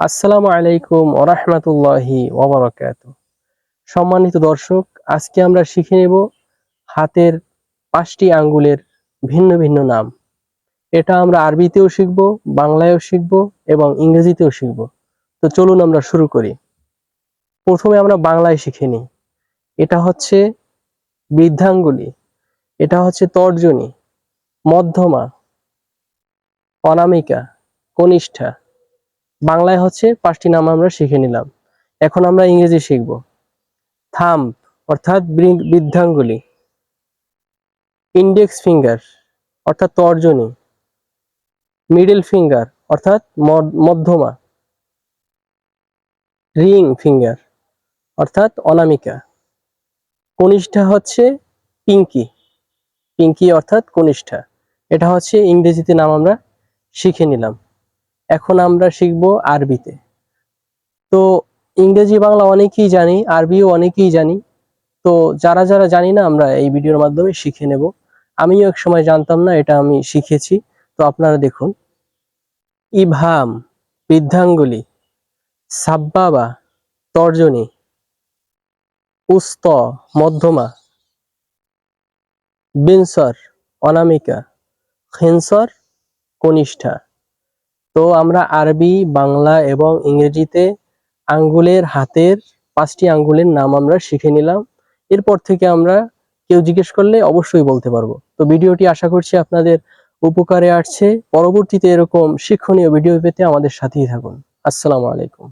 আসসালামু আলাইকুম ওরহমতুল্লাহি ওবরাকাত সম্মানিত দর্শক, আজকে আমরা শিখে নেব হাতের পাঁচটি আঙ্গুলের ভিন্ন ভিন্ন নাম। এটা আমরা আরবিতেও শিখব, বাংলায়ও শিখব এবং ইংরেজিতেও শিখব। তো চলুন আমরা শুরু করি। প্রথমে আমরা বাংলায় শিখে নিই। এটা হচ্ছে বৃদ্ধাঙ্গুলি, এটা হচ্ছে তর্জনী, মধ্যমা, অনামিকা, কনিষ্ঠা বাংলায় হচ্ছে পাঁচটি নাম আমরা শিখে নিলাম। এখন আমরা ইংরেজি শিখব। থাম অর্থাৎ বৃদ্ধাঙ্গুলি। ইন্ডেক্স ফিঙ্গার, অর্থাৎ তর্জনী। মিডল ফিঙ্গার, অর্থাৎ মধ্যমা। রিং ফিঙ্গার, অর্থাৎ অনামিকা। কনিষ্ঠা হচ্ছে পিঙ্কি। পিঙ্কি অর্থাৎ কনিষ্ঠা। এটা হচ্ছে ইংরেজিতে নাম আমরা শিখে নিলাম। এখন আমরা শিখব আরবিতে। তো ইংরেজি বাংলা অনেকেই জানি, আরবিও অনেকেই জানি। তো যারা যারা জানি না, আমরা এই ভিডিওর মাধ্যমে শিখে নেব। আমিও এক সময় জানতাম না, এটা আমি শিখেছি। তো আপনারা দেখুন। ইভাম, বৃদ্ধাঙ্গুলি, সাব্বাবা, তর্জনী, উস্ত, মধ্যমা, বিনসর, অনামিকা, খেনসর, কনিষ্ঠা। তো আমরা আরবি, বাংলা এবং ইংরেজিতে আঙ্গুলের হাতের পাঁচটি আঙ্গুলের নাম আমরা শিখে নিলাম। এরপর থেকে আমরা কেউ জিজ্ঞেস করলে অবশ্যই বলতে পারব। তো ভিডিওটি আশা করছি আপনাদের উপকারে আসছে। পরবর্তীতে এরকম শিক্ষণীয় ভিডিও পেতে আমাদের সাথেই থাকুন। আসসালামু আলাইকুম।